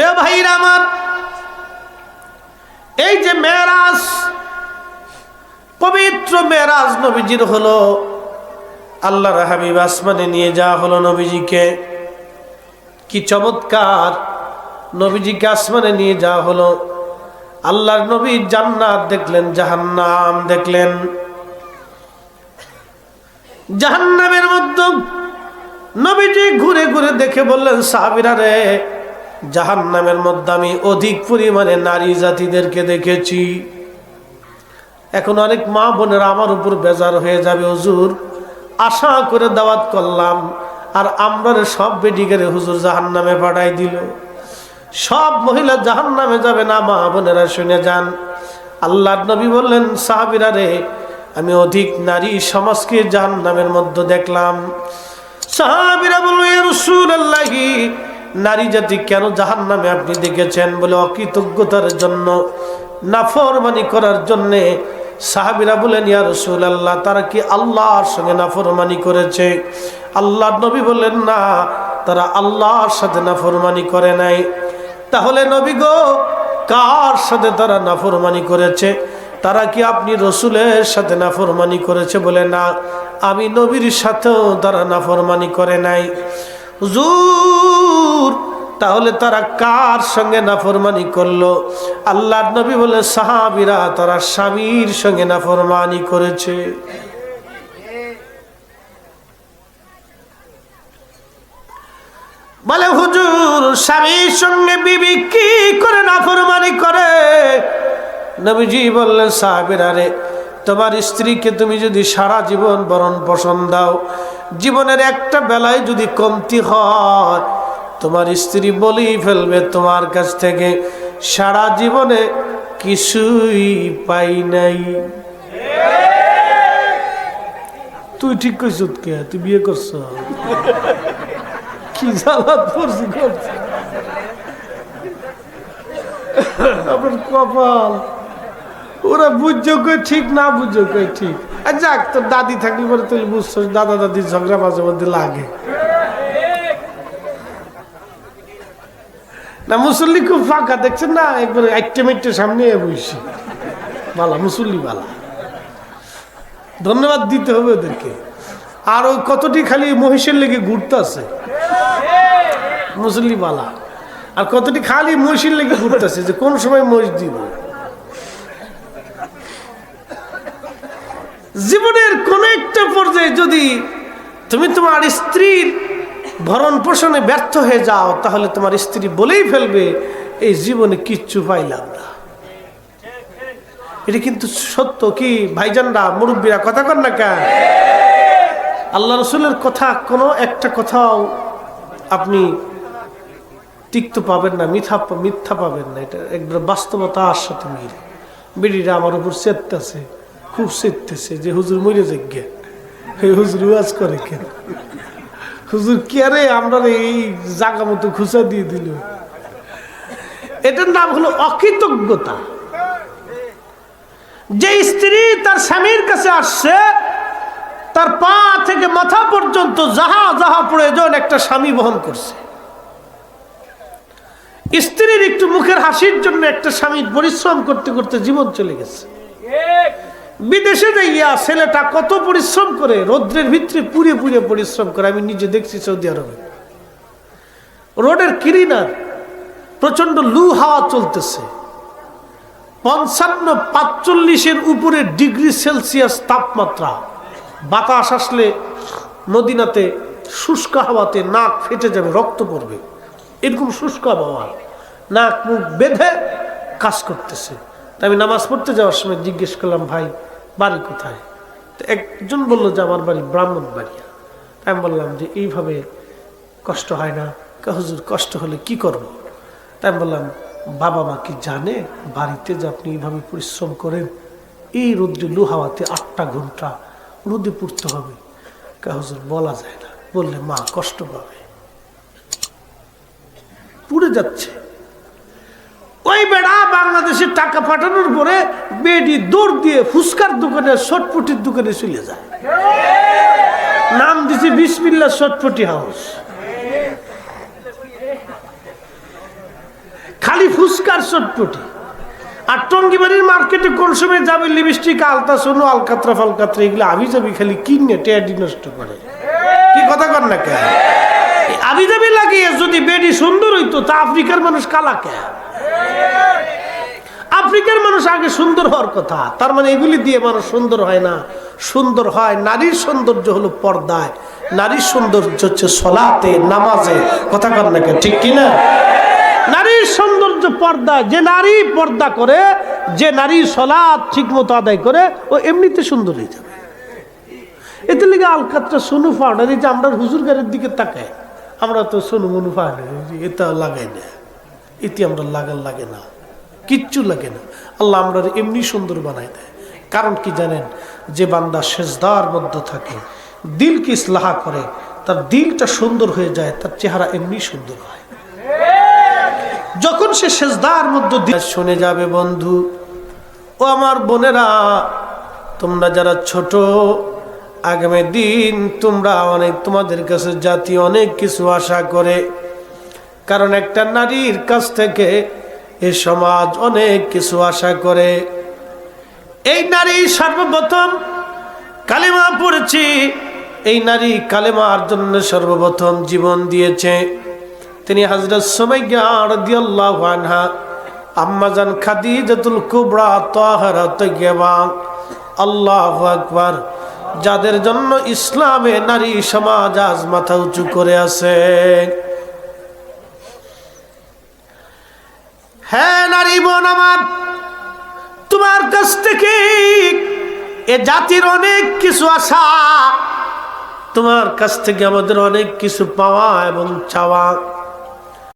প্রিয় ভাইরা আমার, এই যে মেরাজ, পবিত্র মেরাজ নবীজির হলো, আল্লাহর হাবিব আসমানে নিয়ে যাওয়া হলো নবীজিকে। কি চমৎকার, নবীজিকে আসমানে নিয়ে যাওয়া হলো। আল্লাহর নবী জান্নাত দেখলেন, জাহান্নাম দেখলেন। জাহান্নামের মধ্যে নবীজি ঘুরে ঘুরে দেখে বললেন, সাহাবিরা রে জাহান্নামের মধ্যে আমি অধিক পরিমাণে নারী জাতিদেরকে দেখেছি। এখন অনেক মা বোনেরা আমার উপর বেজার হয়ে যাবে, হুজুর। আশা করে দাওয়াত করলাম, আর আমরা সব বেডিগারে হুজুর জাহান্নামে পাঠাই দিল। সব মহিলা জাহান্নামে যাবে না, মা বোনেরা শুনে যান। আল্লাহ নবী বললেন, সাহাবিরা রে, আমি অধিক নারী সমাজকে জাহান নামের মধ্যে দেখলাম। সাহাবিরা বলল রসুল আল্লাহি নারী জাতি কেন জাহান নামে আপনি দেখেছেন বলে অকৃতজ্ঞতার জন্য, নাফরমানি করার জন্যে সাহাবিরা বলেন, ইয়া রসুল আল্লাহ তারা কি আল্লাহর সঙ্গে নাফরমানি করেছে? আল্লাহ নবী বলেন না, তারা আল্লাহর সাথে নাফরমানি করে নাই। তাহলে নবী গো, কার সাথে তারা নাফরমানি করেছে? তারা কি আপনি রসুলের সাথে নাফরমানি করেছে বলে না? আমি নবীর সাথেও তারা নাফরমানি করে নাই। হুজুর, তাহলে তারা কার সঙ্গে নাফরমানি করল? আল্লাহ নবী বলে, সাহাবিরা তারা স্বামীর সঙ্গে নাফরমানি করেছে। বলে, হুজুর, স্বামীর সঙ্গে বিবি কি করে নাফরমানি করে? নবীজি বললেন, সাহাবিরা রে, তোমার স্ত্রীকে তুমি যদি সারা জীবন বরণ পছন্দ দাও, জীবনের একটা বেলায় যদি কমতি হয় তোমার স্ত্রী বলেই ফেলবে তোমার কাছ থেকে। সারা জীবনে কিছুই পাই নাই। তুই ঠিক কইস কে? তুই বিয়ে করছ? কি করছি কপাল। ওরা বুঝছ কই ঠিক, না বুঝছ কই ঠিক? যাক, তোর দাদি থাকলে পরে তুই বুঝছ দাদা দাদির ঝগড়া মাঝে মধ্যে লাগে। না, মুসল্লি খুব ফাঁকা, দেখছেন না? একবার একটা মিনিটের সামনে বসছি বালা, মুসল্লি বালা। ধন্যবাদ দিতে হবে ওদেরকে। আর ওই কতটি খালি মহিষের লেগে ঘুরতে আছে? মুসল্লি বালা। আর কতটি খালি মহিষের লেগে ঘুরতে আছে যে কোন সময় মহিষ দিব? জীবনের কোন একটা পর্যায়ে যদি তুমি তোমার স্ত্রীর ভরণ পোষণে ব্যর্থ হয়ে যাও, তাহলে তোমার স্ত্রী বলেই ফেলবে, এই জীবনে কিচ্ছু পাইলাম না। এটা কিন্তু সত্য কি? ভাইজানরা, মুরব্বীরা কথা কর না কেন? আল্লাহ রসুলের কথা কোনো একটা কথাও আপনি তিক্ত পাবেন না, মিথ্যা মিথ্যা পাবেন না। এটা একবার বাস্তবতার সাথে মিল। বিড়িরা আমার উপর চেততেছে, খুব চেততেছে যে হুজুর মরে যাজ্ঞা হুজুর, ওয়াজ করে কেন হুজুর কেরে আমরা এই জাগা মতো খুচা দিয়ে দিল? এটার নাম হলো অকৃতজ্ঞতা। যে স্ত্রী তার স্বামীর কাছে আসছে, তার পা থেকে মাথা পর্যন্ত যাহা যাহা প্রয়োজন একটা স্বামী বহন করছে। স্ত্রীর একটু মুখের হাসির জন্য একটা স্বামী পরিশ্রম করতে করতে জীবন চলে গেছে। বিদেশে যাইয়া ছেলেটা কত পরিশ্রম করে, রৌদ্রের ভিতরে পুড়ে পুড়ে পরিশ্রম করে, আমি নিজে দেখছি সৌদি আরবে। রোডের কিরিনার প্রচণ্ড লু হাওয়া চলতেছে। পঞ্চান্ন পাঁচচল্লিশের উপরে ডিগ্রি সেলসিয়াস তাপমাত্রা। বাতাস আসলে নদীনাতে শুষ্ক হাওয়াতে নাক ফেটে যাবে, রক্ত পড়বে। এরকম শুষ্ক আবহাওয়া। নাক, মুখ বেঁধে কাজ করতেছে। তা আমি নামাজ পড়তে যাওয়ার সময় জিজ্ঞেস করলাম, ভাই বাড়ি কোথায়? তো একজন বলল যে, আমার বাড়ি ব্রাহ্মণ বাড়িয়া আমি বললাম যে, এইভাবে কষ্ট হয় না। হুজুর, কষ্ট হলে কি করব? তাই বললাম, বাবা মা কি জানে? বাড়িতে যে আপনি এইভাবে পরিশ্রম করেন, এই রোদ্রে লোহাওয়াতে আটটা ঘণ্টা রোদে পড়তে হবে। কা, হুজুর, বলা যায় না। বললে মা কষ্ট পাবে। পুড়ে যাচ্ছে। ওই বেড়া বাংলাদেশে টাকা পাঠানোর পরে বেডি দৌড় দিয়ে ফুসকার দোকানে শটপটির দোকানে চলে যায়। নাম দিছে বিসমিল্লা শটপটি হাউস। খালি ফুচকার চটপটি আর টঙ্গিবাড়ির মার্কেটে কোন সময় যাবে লিপস্টিক, আলতা, সোনো, আলকাত্রা, ফালকাত্রা, এগুলো আমি যাবি খালি কিনে টেয়াডি নষ্ট করে। কি কথা কর না কে? আবি যাবি লাগিয়ে যদি বেডি সুন্দর হইতো, তা আফ্রিকার মানুষ কালা আফ্রিকার মানুষ আগে সুন্দর হওয়ার কথা। তার মানে এগুলি দিয়ে মানুষ সুন্দর হয় না। সুন্দর হয়, নারীর সৌন্দর্য হলো পর্দায়। নারীর সৌন্দর্য হচ্ছে সলাতে, নামাজে। কথা ঠিক কিনা? নারীর সৌন্দর্য পর্দা যে নারী পর্দা করে, যে নারী সলাদ ঠিক মতো আদায় করে, ও এমনিতে সুন্দর হয়ে যাবে। এতে লেগে আলকাতটা সোনু পাউডার এই যে আমরা হুজুর গাড়ির দিকে তাকাই আমরা তো সোনু মনু পাউডার এটা লাগাই না এতে আমরা লাগান লাগে না, কিচ্ছু লাগে না। আল্লাহ আমরা এমনি সুন্দর বানাই দেয়। কারণ কি জানেন, যে বান্দা সেজদার মধ্যে থাকে দিল দিলকে ইসলাহা করে, তার দিলটা সুন্দর হয়ে যায়, তার চেহারা এমনি সুন্দর হয়। যখন সে সেজদার মধ্যে দিয়ে শুনে যাবে বন্ধু, ও আমার বোনেরা, তোমরা যারা ছোট আগামী দিন তোমরা অনেক তোমাদের কাছে জাতি অনেক কিছু আশা করে। কারণ একটা নারীর কাছ থেকে এ সমাজ অনেক কিছু আশা করে। এই নারী সর্বপ্রথম কালেমা পড়েছি। এই নারী কালেমার জন্য সর্বপ্রথম জীবন দিয়েছে। তিনি হজরত খাদিজাতুল কুবরা আল্লাহু আকবার। যাদের জন্য ইসলামে নারী সমাজ আজ মাথা উঁচু করে আছে। হ্যাঁ নারী বোন আমার, তোমার কাছ থেকে এ জাতির অনেক কিছু আশা, তোমার কাছ থেকে আমাদের অনেক কিছু পাওয়া এবং চাওয়া।